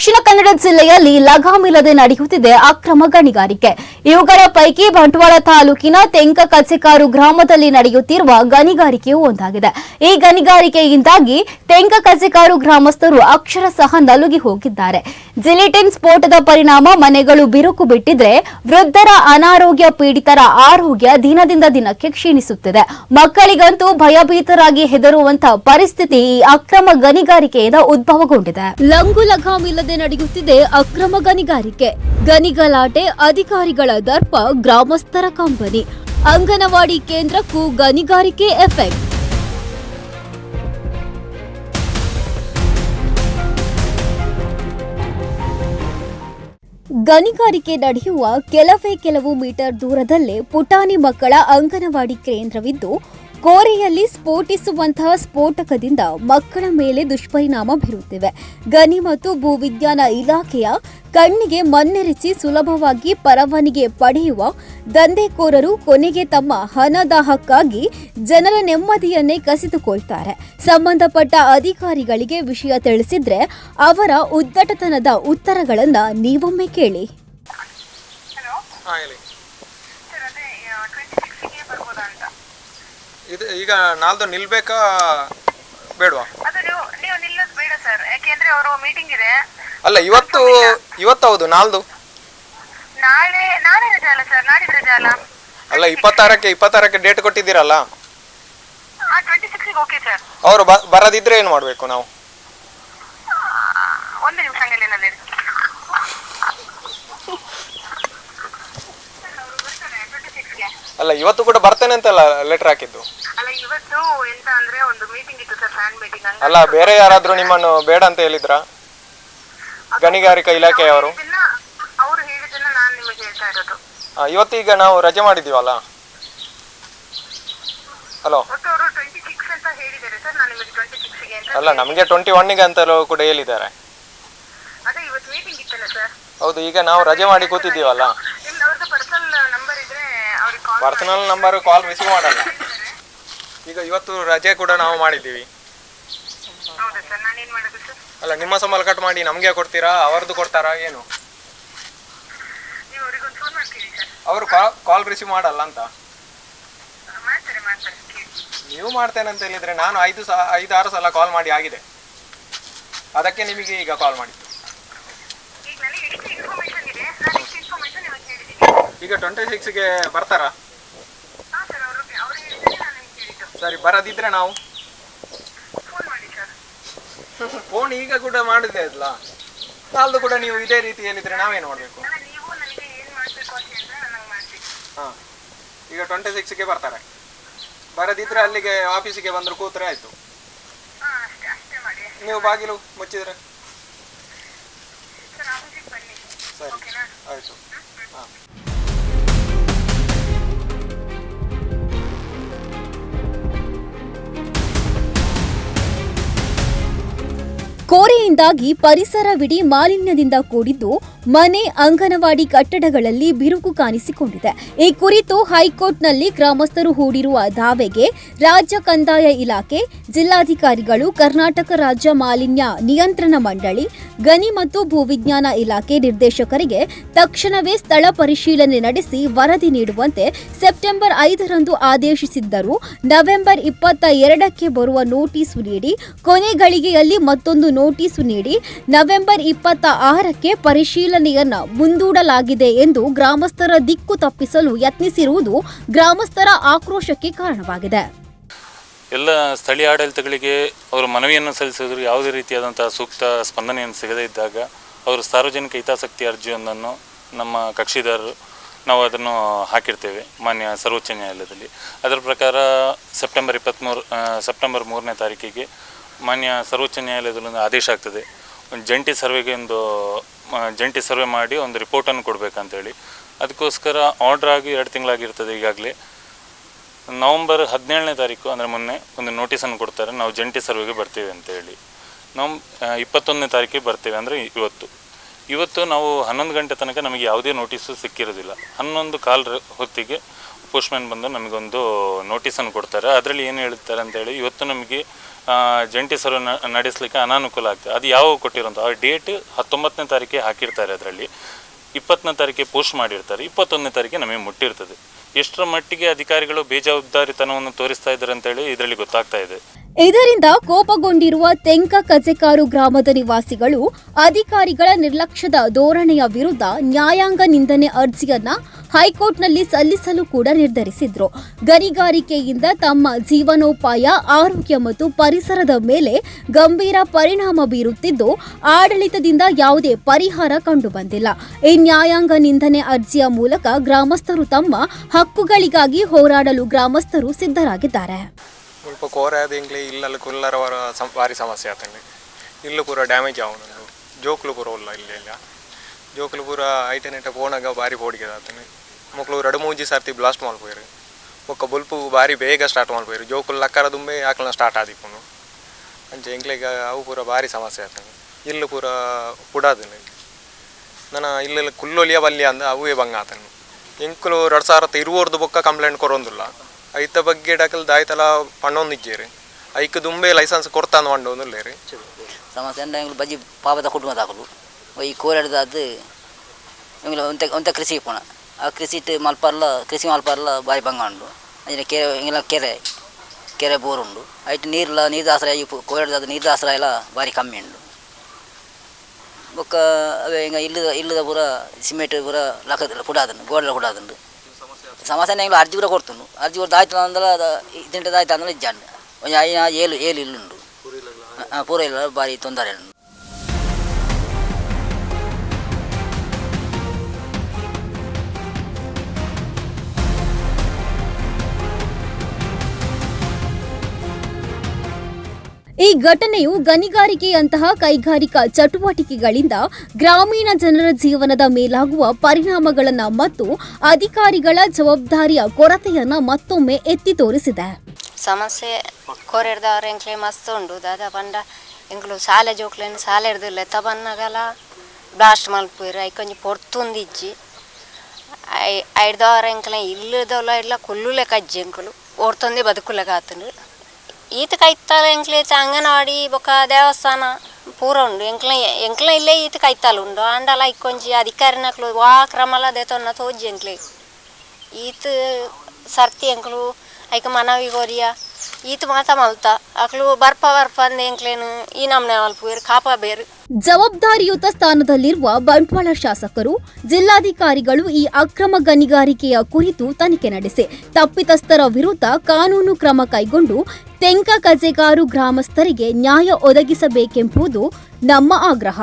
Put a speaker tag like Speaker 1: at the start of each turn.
Speaker 1: ದಕ್ಷಿಣ ಕನ್ನಡ ಜಿಲ್ಲೆಯಲ್ಲಿ ಲಗಾಮಿಲ್ಲದೆ ನಡೆಯುತ್ತಿದೆ ಅಕ್ರಮ ಗಣಿಗಾರಿಕೆ. ಇವುಗಳ ಪೈಕಿ ಬಂಟ್ವಾಳ ತಾಲೂಕಿನ ತೆಂಕ ಕಚೆಕಾರು ಗ್ರಾಮದಲ್ಲಿ ನಡೆಯುತ್ತಿರುವ ಗಣಿಗಾರಿಕೆಯೂ ಒಂದಾಗಿದೆ. ಈ ಗಣಿಗಾರಿಕೆಯಿಂದಾಗಿ ತೆಂಕ ಕಚೆಕಾರು ಗ್ರಾಮಸ್ಥರು ಅಕ್ಷರಶಃ ನಲುಗಿ ಹೋಗಿದ್ದಾರೆ. ಜಿಲಿಟಿನ್ ಸ್ಫೋಟದ ಪರಿಣಾಮ ಮನೆಗಳು ಬಿರುಕು ಬಿಟ್ಟಿದ್ರೆ ವೃದ್ಧರ ಅನಾರೋಗ್ಯ ಪೀಡಿತರ ಆರೋಗ್ಯ ದಿನದಿಂದ ದಿನಕ್ಕೆ ಕ್ಷೀಣಿಸುತ್ತಿದೆ. ಮಕ್ಕಳಿಗಂತೂ ಭಯಭೀತರಾಗಿ ಹೆದರುವಂತಹ ಪರಿಸ್ಥಿತಿ ಈ ಅಕ್ರಮ ಗಣಿಗಾರಿಕೆಯಿಂದ ಉದ್ಭವಗೊಂಡಿದೆ. ಲಂಗು ಲಗಾಮಿಲ್ಲದೆ ನಡೆಯುತ್ತಿದೆ ಅಕ್ರಮ ಗಣಿಗಾರಿಕೆ. ಗಣಿಗಲಾಟೆ ಅಧಿಕಾರಿಗಳ ದರ್ಪ ಗ್ರಾಮಸ್ಥರ ಕಂಪನಿ ಅಂಗನವಾಡಿ ಕೇಂದ್ರಕ್ಕೂ ಗಣಿಗಾರಿಕೆ ಎಫೆಕ್ಟ್. ಗಣಿಗಾರಿಕೆ ನಡೆಯುವ ಕೆಲವೇ ಕೆಲವು ಮೀಟರ್ ದೂರದಲ್ಲೇ ಪುಟಾಣಿ ಮಕ್ಕಳ ಅಂಗನವಾಡಿ ಕೇಂದ್ರವಿದ್ದು ಕೋರೆಯಲ್ಲಿ ಸ್ಫೋಟಿಸುವಂತಹ ಸ್ಫೋಟಕದಿಂದ ಮಕ್ಕಳ ಮೇಲೆ ದುಷ್ಪರಿಣಾಮ ಬೀರುತ್ತಿವೆ. ಗಣಿ ಮತ್ತು ಭೂವಿಜ್ಞಾನ ಇಲಾಖೆಯ ಕಣ್ಣಿಗೆ ಮಣ್ಣೆರೆಸಿ ಸುಲಭವಾಗಿ ಪರವಾನಿಗೆ ಪಡೆಯುವ ದಂಧೆಕೋರರು ಕೊನೆಗೆ ತಮ್ಮ ಹಣದಾಹಕ್ಕಾಗಿ ಜನರ ನೆಮ್ಮದಿಯನ್ನೇ ಕಸಿದುಕೊಳ್ತಾರೆ. ಸಂಬಂಧಪಟ್ಟ ಅಧಿಕಾರಿಗಳಿಗೆ ವಿಷಯ ತಿಳಿಸಿದ್ರೆ ಅವರ ಉದ್ದಟತನದ ಉತ್ತರಗಳನ್ನ ನೀವೊಮ್ಮೆ ಕೇಳಿ
Speaker 2: ಹಲೋ
Speaker 3: ಹಾಂ ಹೇಳಿ
Speaker 2: ಸರ್ ಅದೇ ಟ್ವೆಂಟಿ ಸಿಕ್ಸ್ಗೆ ಬರ್ಬೋದಾ ಅಂತ
Speaker 3: ಇದು ಈಗ ನಾಲ್ದು ನಿಲ್ಬೇಕಾ ಬೇಡವಾ?
Speaker 2: ಅದು ನೀವು ನೀವು ನಿಲ್ಲೋದು ಬೇಡ ಸರ್. ಯಾಕೆಂದ್ರೆ ಅವರು ಮೀಟಿಂಗ್ ಇದೆ.
Speaker 3: ಅಲ್ಲ ಇವತ್ತು ಇವತ್ತು ಹೌದು ನಾಲ್ದು.
Speaker 2: ನಾಳೆ ನಾಳೆ ರಜೆ ಅಲ್ಲ ಸರ್ ನಾಡಿದ್ದು ರಜೆ ಅಲ್ಲ.
Speaker 3: ಅಲ್ಲ ಇಪ್ಪತ್ತಾರಕ್ಕೆ ಇಪ್ಪತ್ತಾರಕ್ಕೆ ಡೇಟ್ ಕೊಟ್ಟಿದ್ದೀರಲ್ಲ?
Speaker 2: ಆ ಟ್ವೆಂಟಿ ಸಿಕ್ಸ್ಗೆ ಓಕೆ ಸರ್.
Speaker 3: ಅವರು ಬರದಿದ್ರೆ ಏನು ಮಾಡಬೇಕು ನಾವು?
Speaker 2: ಒಂದು ನಿಮಿಷ ಸಿಕ್ಸ್ಗೆ
Speaker 3: ಅಲ್ಲ ಇವತ್ತು ಕೂಡ ಬರ್ತೇನೆ ಅಂತಲ್ಲ ಲೆಟರ್ ಹಾಕಿದ್ದು.
Speaker 2: ಇವತ್ತು ಎಂತ ಅಂದ್ರೆ ಒಂದು ಮೀಟಿಂಗ್ ಇತ್ತು ಸರ್ ಫ್ಯಾನ್ ಮೀಟಿಂಗ್
Speaker 3: ಅಲ್ಲ. ಬೇರೆ ಯಾರಾದರೂ ನಿಮ್ಮನ್ನು ಬೇಡ ಅಂತ ಹೇಳಿದ್ರಾ? ಗಣಿಗಾರಿಕಾ ಇಲಾಖೆಯವರು
Speaker 2: ಅವರು? ಹೇಳಿದ್ದನ್ನ ನಾನು ನಿಮಗೆ ಹೇಳ್ತಾ ಇರೋದು.
Speaker 3: ಆ, ಇವತ್ತು ಈಗ ನಾವು ರಜೆ ಮಾಡಿದ್ದೀವಲ್ಲ? ಹಲೋ?
Speaker 2: ಒಟ್ಟು ಅವರು ಟ್ವೆಂಟಿ ಸಿಕ್ಸ್ ಅಂತ ಹೇಳಿದ್ದಾರೆ ಸರ್ ನಾನು ನಿಮಗೆ ಟ್ವೆಂಟಿ ಸಿಕ್ಸ್ಗೆ ಅಂತ
Speaker 3: ಅಲ್ಲ ನಮಗೆ ಟ್ವೆಂಟಿ ಒನ್ನಿಗೆ ಅಂತಲೂ ಕೂಡ ಹೇಳಿದ್ದಾರೆ.
Speaker 2: ಅದೇ ಇವತ್ತು ಮೀಟಿಂಗ್ ಇತ್ತಲ್ಲ ಸರ್
Speaker 3: ಹೌದು ಈಗ ನಾವು ರಜೆ ಮಾಡಿ ಕೂತಿದ್ದೀವಲ್ಲ?
Speaker 2: ನಿಮ್ದು ಅವ್ರದ್ದು ಪರ್ಸನಲ್ ನಂಬರ್ ಇದ್ರೆ ಅವ್ರಿಗೆ call
Speaker 3: personal number call receive ಮಾಡಲ್ಲ. ಈಗ ಇವತ್ತು ರಜೆ ಕೂಡ ನಾವು ಮಾಡಿದ್ದೀವಿ.
Speaker 2: ಹೌದಾ ಸರ್ ನಾನೇನ್ ಮಾಡೋದು ಸರ್?
Speaker 3: ಅಲ್ಲ ನಿಮ್ಮ ಸಂಬಳ ಕಟ್ ಮಾಡಿ ನಮಗೆ ಕೊಡ್ತೀರಾ ಅವರದ್ದು ಕೊಡ್ತಾರಾ ಏನು?
Speaker 2: ನೀವು ಫೋನ್ ಸರ್?
Speaker 3: ಅವರು ಕಾಲ್ ರಿಸೀವ್ ಮಾಡಲ್ಲ ಅಂತ.
Speaker 2: ಮಾಡ್ತಾರೆ ಮಾಡ್ತಾರೆ ಕೇಳಿ.
Speaker 3: ನೀವು ಮಾಡ್ತೇನೆ ಅಂತ ಹೇಳಿದ್ರೆ ನಾನು ಐದು ಐದು ಆರು ಸಲ ಕಾಲ್ ಮಾಡಿ ಆಗಿದೆ. ಅದಕ್ಕೆ ನಿಮಗೆ ಈಗ ಕಾಲ್ ಮಾಡಿ
Speaker 2: ಈಗ ನನಗೆ ಎಷ್ಟು ಇನ್ಫಾರ್ಮೇಶನ್ ಇದೆ. ನಾನು ಎಷ್ಟು ಇನ್ಫಾರ್ಮೇಶನ್ ನಿಮಗೆ ಹೇಳಿದ್ದೀನಿ?
Speaker 3: ಈಗ ಟ್ವೆಂಟಿ ಸಿಕ್ಸ್ಗೆ ಬರ್ತಾರಾ
Speaker 2: ಹಾಂ ಸರ್ ಅವರು ಅವ್ರು ಹೇಳಿದ್ರೆ ನಾನು ನಿಮ್ಗೆ ಹೇಳಿದ್ದು
Speaker 3: ಸರಿ ಬರದಿದ್ರೆ ನಾವು?
Speaker 2: ಫೋನ್
Speaker 3: ಈಗ ಕೂಡ ಮಾಡಿದೆ ಅಲ್ಲ. ನಾಲ್ದು ಕೂಡ ನೀವು ಇದೇ ರೀತಿ ಹೇಳಿದ್ರೆ ನಾವೇನು ಮಾಡಬೇಕು? ಹಾಂ. ಈಗ ಟ್ವೆಂಟಿ ಸಿಕ್ಸ್ಗೆ ಬರ್ತಾರೆ. ಬರದಿದ್ರೆ ಅಲ್ಲಿಗೆ ಆಫೀಸಿಗೆ ಬಂದರು ಕೂತ್ರೆ ಆಯಿತು. ನೀವು ಬಾಗಿಲು ಮುಚ್ಚಿದ್ರೆ?
Speaker 2: ಸರ್
Speaker 3: ಆಯಿತು. ಹಾಂ.
Speaker 1: ಕೋರೆಯಿಂದಾಗಿ ಪರಿಸರವಿಡೀ ಮಾಲಿನ್ಯದಿಂದ ಕೂಡಿದ್ದು ಮನೆ, ಅಂಗನವಾಡಿ ಕಟ್ಟಡಗಳಲ್ಲಿ ಬಿರುಕು ಕಾಣಿಸಿಕೊಂಡಿದೆ. ಈ ಕುರಿತು ಹೈಕೋರ್ಟ್ನಲ್ಲಿ ಗ್ರಾಮಸ್ಥರು ಹೂಡಿರುವ ದಾವೆಗೆ ರಾಜ್ಯ ಕಂದಾಯ ಇಲಾಖೆ, ಜಿಲ್ಲಾಧಿಕಾರಿಗಳು, ಕರ್ನಾಟಕ ರಾಜ್ಯ ಮಾಲಿನ್ಯ ನಿಯಂತ್ರಣ ಮಂಡಳಿ, ಗಣಿ ಮತ್ತು ಭೂವಿಜ್ಞಾನ ಇಲಾಖೆ ನಿರ್ದೇಶಕರಿಗೆ ತಕ್ಷಣವೇ ಸ್ಥಳ ಪರಿಶೀಲನೆ ನಡೆಸಿ ವರದಿ ನೀಡುವಂತೆ ಸೆಪ್ಟೆಂಬರ್ ಐದರಂದು ಆದೇಶಿಸಿದ್ದರೂ. ನವೆಂಬರ್ ಇಪ್ಪತ್ತ ಎರಡಕ್ಕೆ ಬರುವ ನೋಟಿಸ್ ನೀಡಿ ಕೊನೆ ಗಳಿಗೆಯಲ್ಲಿ ಮತ್ತೊಂದು ನೋಟಿಸು ನೀಡಿ ನವೆಂಬರ್ ಇಪ್ಪತ್ತ ಆರಕ್ಕೆ ಪರಿಶೀಲನೆಯನ್ನು ಮುಂದೂಡಲಾಗಿದೆ ಎಂದು ಗ್ರಾಮಸ್ಥರ ದಿಕ್ಕು ತಪ್ಪಿಸಲು ಯತ್ನಿಸಿರುವುದು ಗ್ರಾಮಸ್ಥರ ಆಕ್ರೋಶಕ್ಕೆ ಕಾರಣವಾಗಿದೆ.
Speaker 4: ಎಲ್ಲ ಸ್ಥಳೀಯ ಆಡಳಿತಗಳಿಗೆ ಅವರು ಮನವಿಯನ್ನು ಸಲ್ಲಿಸಿದ್ರು. ಯಾವುದೇ ರೀತಿಯಾದಂತಹ ಸೂಕ್ತ ಸ್ಪಂದನೆಯನ್ನು ಸಿಗದೇ ಇದ್ದಾಗ ಅವರು ಸಾರ್ವಜನಿಕ ಹಿತಾಸಕ್ತಿ ಅರ್ಜಿಯೊಂದನ್ನು ನಮ್ಮ ಕಕ್ಷಿದಾರರು, ನಾವು ಅದನ್ನು ಹಾಕಿರ್ತೇವೆ ಮಾನ್ಯ ಸರ್ವೋಚ್ಚ ನ್ಯಾಯಾಲಯದಲ್ಲಿ. ಅದರ ಪ್ರಕಾರ ಸೆಪ್ಟೆಂಬರ್ ಇಪ್ಪತ್ತ್ಮೂರು ಸೆಪ್ಟೆಂಬರ್ ಮೂರನೇ ತಾರೀಕಿಗೆ ಮಾನ್ಯ ಸರ್ವೋಚ್ಚ ನ್ಯಾಯಾಲಯದಲ್ಲಿ ಒಂದು ಆದೇಶ ಆಗ್ತದೆ. ಒಂದು ಜಂಟಿ ಸರ್ವೆಗೆ ಒಂದು ಜಂಟಿ ಸರ್ವೆ ಮಾಡಿ ಒಂದು ರಿಪೋರ್ಟನ್ನು ಕೊಡಬೇಕಂತೇಳಿ. ಅದಕ್ಕೋಸ್ಕರ ಆರ್ಡ್ರ್ ಆಗಿ ಎರಡು ತಿಂಗಳಾಗಿರ್ತದೆ ಈಗಾಗಲೇ. ನವಂಬರ್ ಹದಿನೇಳನೇ ತಾರೀಕು, ಅಂದರೆ ಮೊನ್ನೆ ಒಂದು ನೋಟಿಸನ್ನು ಕೊಡ್ತಾರೆ. ನಾವು ಜಂಟಿ ಸರ್ವೆಗೆ ಬರ್ತೀವಿ ಅಂತೇಳಿ. ನಮ್ಮ ಇಪ್ಪತ್ತೊಂದನೇ ತಾರೀಕಿಗೆ ಬರ್ತೇವೆ ಅಂದರೆ ಇವತ್ತು. ಇವತ್ತು ನಾವು ಹನ್ನೊಂದು ಗಂಟೆ ತನಕ ನಮಗೆ ಯಾವುದೇ ನೋಟಿಸು ಸಿಕ್ಕಿರೋದಿಲ್ಲ. ಹನ್ನೊಂದು ಕಾಲ್ ಹೊತ್ತಿಗೆ ಪೋಸ್ಟ್ಮ್ಯಾನ್ ಬಂದು ನಮಗೊಂದು ನೋಟಿಸನ್ನು ಕೊಡ್ತಾರೆ. ಅದರಲ್ಲಿ ಏನು ಹೇಳ್ತಾರೆ ಅಂತೇಳಿ ಇವತ್ತು ನಮಗೆ ಜಂಟಿ ಸರ್ವೆ ನಡೆಸಲಿಕ್ಕೆ ಅನಾನುಕೂಲ ಆಗ್ತದೆ. ಅದು ಯಾವ ಕೊಟ್ಟಿರೋಂಥ ಆ ಡೇಟ್ ಹತ್ತೊಂಬತ್ತನೇ ತಾರೀಕಿಗೆ ಹಾಕಿರ್ತಾರೆ ಅದರಲ್ಲಿ. ಇಪ್ಪತ್ತನೇ ತಾರೀಕಿಗೆ ಪೋಸ್ಟ್ ಮಾಡಿರ್ತಾರೆ. ಇಪ್ಪತ್ತೊಂದನೇ ತಾರೀಕಿಗೆ ನಮಗೆ ಮುಟ್ಟಿರ್ತದೆ. ಎಷ್ಟರ ಮಟ್ಟಿಗೆ ಅಧಿಕಾರಿಗಳು ಬೇಜವಾಬ್ದಾರಿತನವನ್ನು ತೋರಿಸ್ತಾ ಇದ್ದಾರೆ ಅಂತೇಳಿ ಇದರಲ್ಲಿ ಗೊತ್ತಾಗ್ತಾ ಇದೆ.
Speaker 1: ಇದರಿಂದ ಕೋಪಗೊಂಡಿರುವ ತೆಂಕ ಕಜೆಕಾರು ಗ್ರಾಮದ ನಿವಾಸಿಗಳು ಅಧಿಕಾರಿಗಳ ನಿರ್ಲಕ್ಷ್ಯದ ಧೋರಣೆಯ ವಿರುದ್ಧ ನ್ಯಾಯಾಂಗ ನಿಂದನೆ ಅರ್ಜಿಯನ್ನ ಹೈಕೋರ್ಟ್ನಲ್ಲಿ ಸಲ್ಲಿಸಲು ಕೂಡ ನಿರ್ಧರಿಸಿದ್ರು. ಗಣಿಗಾರಿಕೆಯಿಂದ ತಮ್ಮ ಜೀವನೋಪಾಯ, ಆರೋಗ್ಯ ಮತ್ತು ಪರಿಸರದ ಮೇಲೆ ಗಂಭೀರ ಪರಿಣಾಮ ಬೀರುತ್ತಿದ್ದು, ಆಡಳಿತದಿಂದ ಯಾವುದೇ ಪರಿಹಾರ ಕಂಡುಬಂದಿಲ್ಲ. ಈ ನ್ಯಾಯಾಂಗ ನಿಂದನೆ ಅರ್ಜಿಯ ಮೂಲಕ ಗ್ರಾಮಸ್ಥರು ತಮ್ಮ ಹಕ್ಕುಗಳಿಗಾಗಿ ಹೋರಾಡಲು ಗ್ರಾಮಸ್ಥರು ಸಿದ್ಧರಾಗಿದ್ದಾರೆ.
Speaker 3: ಸ್ವಲ್ಪ ಇಲ್ಲಲ್ಲಿ ಕುಲ್ಲರವರ ಸಂ, ಭಾರಿ ಸಮಸ್ಯೆ ಆತಂಗೆ ಇಲ್ಲು ಪೂರ ಡ್ಯಾಮೇಜ್ ಆವನು ಜೋಕ್ಲು ಪೂರ ಉಲ್ಲ ಇಲ್ಲಿ ಇಲ್ಲ ಜೋಕ್ಲು ಪೂರ ಬಾರಿ ನೆಟ್ಟ ಫೋನಾಗ ಭಾರಿ ಪೋಡಿಗೆ ಆತಂಗೆ ಮಕ್ಕಳು ಎರಡು ಮೂಜಿ ಸರ್ತಿ ಬ್ಲಾಸ್ಟ್ ಮಾಡ್ಬೋಯ್ರು ಒಕ್ಕ ಬುಲ್ಪು ಬಾರಿ ಬೇಗ ಸ್ಟಾರ್ಟ್ ಮಾಡ್ಬೋಯ್ರು ಜೋಕುಲು ಲಕ್ಕರ ದುಂಬೆ ಆಕಲನ ಸ್ಟಾರ್ಟ್ ಆದಿಪ್ಪನು. ಅಂಚೆ ಎಂಗ್ಲೆಗ ಅವು ಪೂರ ಬಾರಿ ಸಮಸ್ಯೆ ಆತಂಗೆ ಇಲ್ಲು ಪೂರ ಪುಡಾದನು ನಾನು ಇಲ್ಲೆಲ್ಲ ಕುಲ್ಲೊಲಿಯ ಬಲ್ಲಿ ಅಂದ ಅವೇ ಬಂಗ ಆತನು ಎಂಕುಲು ಎರಡು ಸಾವಿರದ ಇರುವರ್ದು ಬೊಕ್ಕ ಕಂಪ್ಲೇಂಟ್ ಕೊರೊಂದಿಲ್ಲ ಐತ ಬಗ್ಗೆ ಡಾಕಲ್ ದಾಯ್ತಲ ಪಣ್ಣೊಂದಿಜ್ಜೇರಿ. ಐಕ್ ದುಂಬೆ ಲೈಸೆನ್ಸ್ ಕೊಡ್ತಾನ ರೀ
Speaker 5: ಸಮಸ್ಯೆ ಅಂದ್ರೆ ಎಂಗ್ಳು ಬಜ್ಜಿ ಪಾಪದ ಕುಟುಂಬದಾಕಲು ಈ ಕೋಲಾಡದಾದ ಎಂಗ್ಳು ಒಂತ ಒಂತ ಕೃಷಿ ಪೋಣ. ಆ ಕೃಷಿ ಮಲ್ಪಾರ್ಲ ಕೃಷಿ ಮಲ್ಪಾರ್ಲ ಬಾಯಿ ಬಂಗ ಉಂಡು ಕೆರೆ ಎಂಗ್ಲ ಕೆರೆ ಕೆರೆ ಬೋರ್ ಉಂಡು ಐಟ್ ನೀರ್ಲ ನೀರು ದಾಸರ ಈ ಕೋಲಾಡದಾದ ನೀರು ದಾಸರ ಎಲ್ಲ ಬಾರಿ ಕಮ್ಮಿ ಉಂಡು. ಬೊಕ್ಕ ಅವೇ ಇಂಗ ಇಲ್ಲದ ಇಲ್ಲದ ಪೂರ ಸಿಮೆಂಟ್ ಪೂರ ಲಕ್ಕದ ಕುಡಾದನು ಗೋಡೆಲ ಕುಡಾದಂಡು ಸಮಸ್ಯೆ ಎಂಗ್ಳು ಅರ್ಜಿ ಕೂಡ ಕೊಡ್ತುಂಡು. ಅರ್ಜಿ ಕೊಡ್ತು ಆಯ್ತು ಅಂದ್ರೆ ಅದು ಇದಿಂಟದ ಆಯ್ತು ಅಂದ್ರೆ ಇಜ್ಜಂಡು ಒಂಜಿ ಐನ ಏಳು ಏಳು ಇಲ್ಲುಂಡು. ಪೂರ ಇಲ್ಲ ಭಾರಿ ತೊಂದರೆ ಉಂಟು
Speaker 1: ಘಟನೆಯು ಗಣಿಗಾರಿಕೆಯಂತಹ ಕೈಗಾರಿಕಾ ಚಟುವಟಿಕೆಗಳಿಂದ ಗ್ರಾಮೀಣ ಜನರ ಜೀವನದ ಮೇಲಾಗುವ ಪರಿಣಾಮಗಳನ್ನು ಮತ್ತು ಅಧಿಕಾರಿಗಳ ಜವಾಬ್ದಾರಿಯ ಕೊರತೆಯನ್ನು ಮತ್ತೊಮ್ಮೆ ಎತ್ತಿ ತೋರಿಸಿದೆ.
Speaker 6: ಸಮಸ್ಯೆ ಕೊರೆಡ್ದವ್ರು ಎಂಕ್ಲೆ ಮಸ್ತ್ ಉಂಡು. ದಾದ ಪಂಡ ಎಂಕ್ಲು ಸಾಲೆ ಜೋಕ್ಲೆನ್ ಸಾಲೆ ಹಿಡ್ದಿಲ್ಲ ತಬನ್ನಗಲ ಬ್ಲಾಸ್ಟ್ ಮಲ್ಪುರ ಐಕೊಂಜಿ ಪೊರ್ತುಂದಿಜ್ಜಿ. ಐ ಐಡ್ದವ್ರ ಎಂಕ್ಲೆ ಇಲ್ಲದವಲ್ಲ ಇಲ್ಲ ಕೊಲ್ಲುಲೆ ಕಜ್ಜಿ ಎಂಕುಲು ಓಡ್ತೊಂದಿ ಬದುಕುಲೆ ಕಾತುಂಡು ಈತ ಕೈತಾಲ ಎಂಕ್ಲೆ ಅಂಗನವಾಡಿ, ಬೊಕ ದೇವಸ್ಥಾನ, ಪೂರ ಉಂಡು. ಎಂಕ್ಲ ಎಂಕ್ಲ ಇಲ್ಲೇ ಈತ ಕೈತಾಲ ಉಂಡು. ಅಂಡಲ ಇಕ್ಕೊಂಜಿ ಅಧಿಕಾರಿನಕ್ಲು ವಾ ಕ್ರಮಲ ದೇತೊನ್ನ ತೋಜಿ ಎಂಕ್ಲೆ. ಈತ ಸರ್ತಿ ಎಂಕ್ಲು ಐಕ ಮನವಿ ಗೋರಿಯ, ಈತ ಮಾತ ಮಲ್ತ. ಅಕ್ಲು ಬರ್ಪ ಬರ್ಪ ಅಂದ ಎಂಕ್ಲೇನು, ಈ ನಮ್ನೆ ಮಲ್ಪುವೇರು ಕಾಪ ಬೇರು.
Speaker 1: ಜವಾಬ್ದಾರಿಯುತ ಸ್ಥಾನದಲ್ಲಿರುವ ಬಂಟ್ವಾಳ ಶಾಸಕರು, ಜಿಲ್ಲಾಧಿಕಾರಿಗಳು ಈ ಅಕ್ರಮ ಗಣಿಗಾರಿಕೆಯ ಕುರಿತು ತನಿಖೆ ನಡೆಸಿ, ತಪ್ಪಿತಸ್ಥರ ವಿರುದ್ಧ ಕಾನೂನು ಕ್ರಮ ಕೈಗೊಂಡು ತೆಂಕ ಕಜೆಗಾರು ಗ್ರಾಮಸ್ಥರಿಗೆ ನ್ಯಾಯ ಒದಗಿಸಬೇಕೆಂಬುದು ನಮ್ಮ ಆಗ್ರಹ.